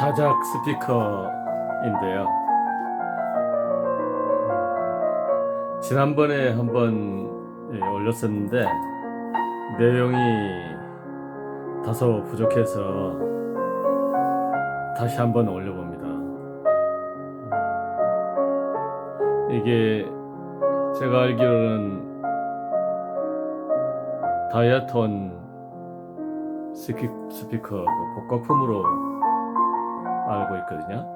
자작 스피커인데요. 지난번에 한번 예, 올렸었는데 내용이 다소 부족해서 다시 한번 올려봅니다. 이게 제가 알기로는 다이아톤 스피, 스피커 그 복각품으로 알고 있거든요.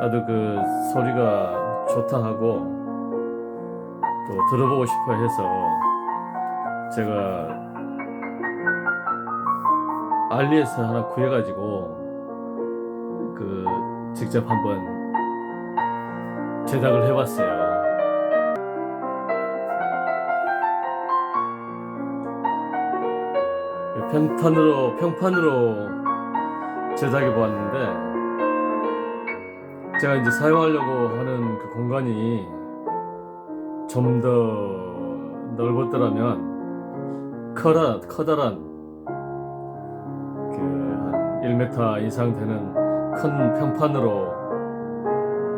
나도 그 소리가 좋다 하고 또 들어보고 싶어 해서 제가 알리에서 하나 구해가지고 그 직접 한번 제작을 해봤어요. 평판으로 평판으로 제작해 보았는데 제가 이제 사용하려고 하는 그 공간이 좀 더 넓었더라면 커다 커다란 그한 1m 이상 되는 큰 평판으로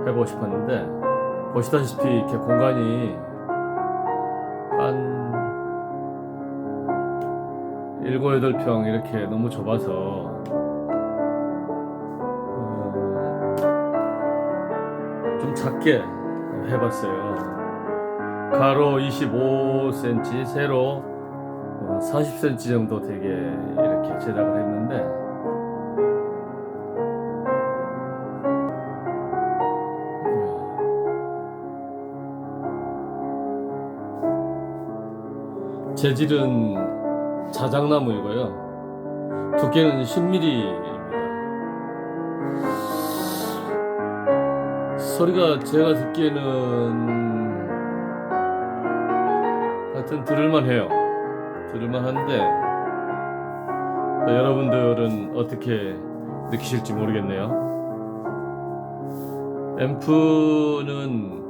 해보고 싶었는데 보시다시피 이렇게 공간이 한 7, 8평 이렇게 너무 좁아서 좀 작게 해봤어요. 가로 25cm, 세로 40cm 정도 되게 이렇게 제작을 했는데 음, 재질은 자작나무이고요. 두께는 10mm 소리가 제가 듣기에는 하여튼 들을만 해요. 들을만 한데 또 여러분들은 어떻게 느끼실지 모르겠네요. 앰프는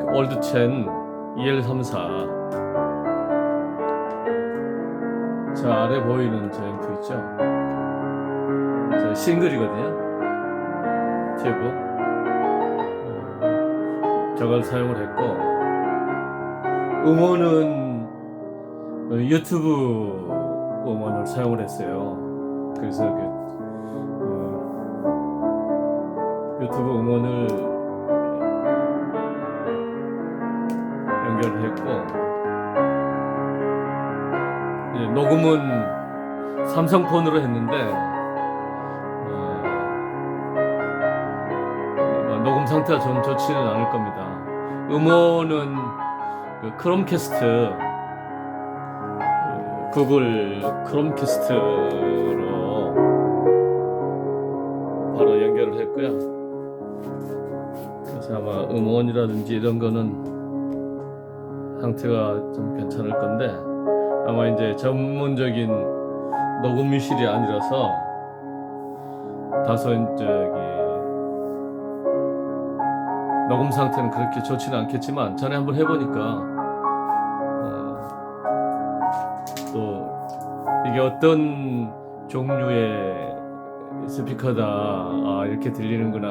그 올드첸 EL34 저 아래 보이는 저 앰프 있죠? 저 싱글이거든요. 튜브. 어, 저걸 사용을 했고 음원은 어, 유튜브 음원을 사용을 했어요. 그래서 그 어, 유튜브 음원을 연결을 했고 녹음은 삼성폰으로 했는데 녹음 상태가 좀 좋지는 않을 겁니다. 음원은 그 크롬캐스트 그 구글 크롬캐스트로 바로 연결을 했고요. 그래서 아마 음원이라든지 이런 거는 상태가 좀 괜찮을 건데 아마 이제 전문적인 녹음실이 아니라서 다소 저기 녹음 상태는 그렇게 좋지는 않겠지만 전에 한번 해보니까 어, 또 이게 어떤 종류의 스피커다 아, 이렇게 들리는구나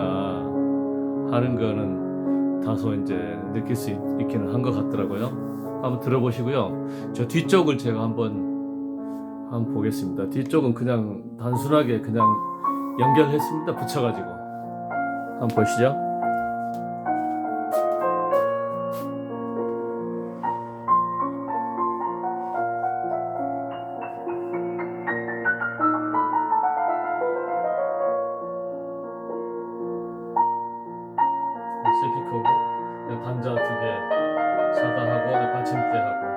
하는 거는 다소 이제 느낄 수 있, 있기는 한 것 같더라고요. 한번 들어보시고요. 저 뒤쪽을 제가 한번 한번 보겠습니다. 뒤쪽은 그냥 단순하게 그냥 연결했습니다. 붙여가지고 한번 보시죠. 스피커고 단자 두 개 사다하고 받침대 하고. 그거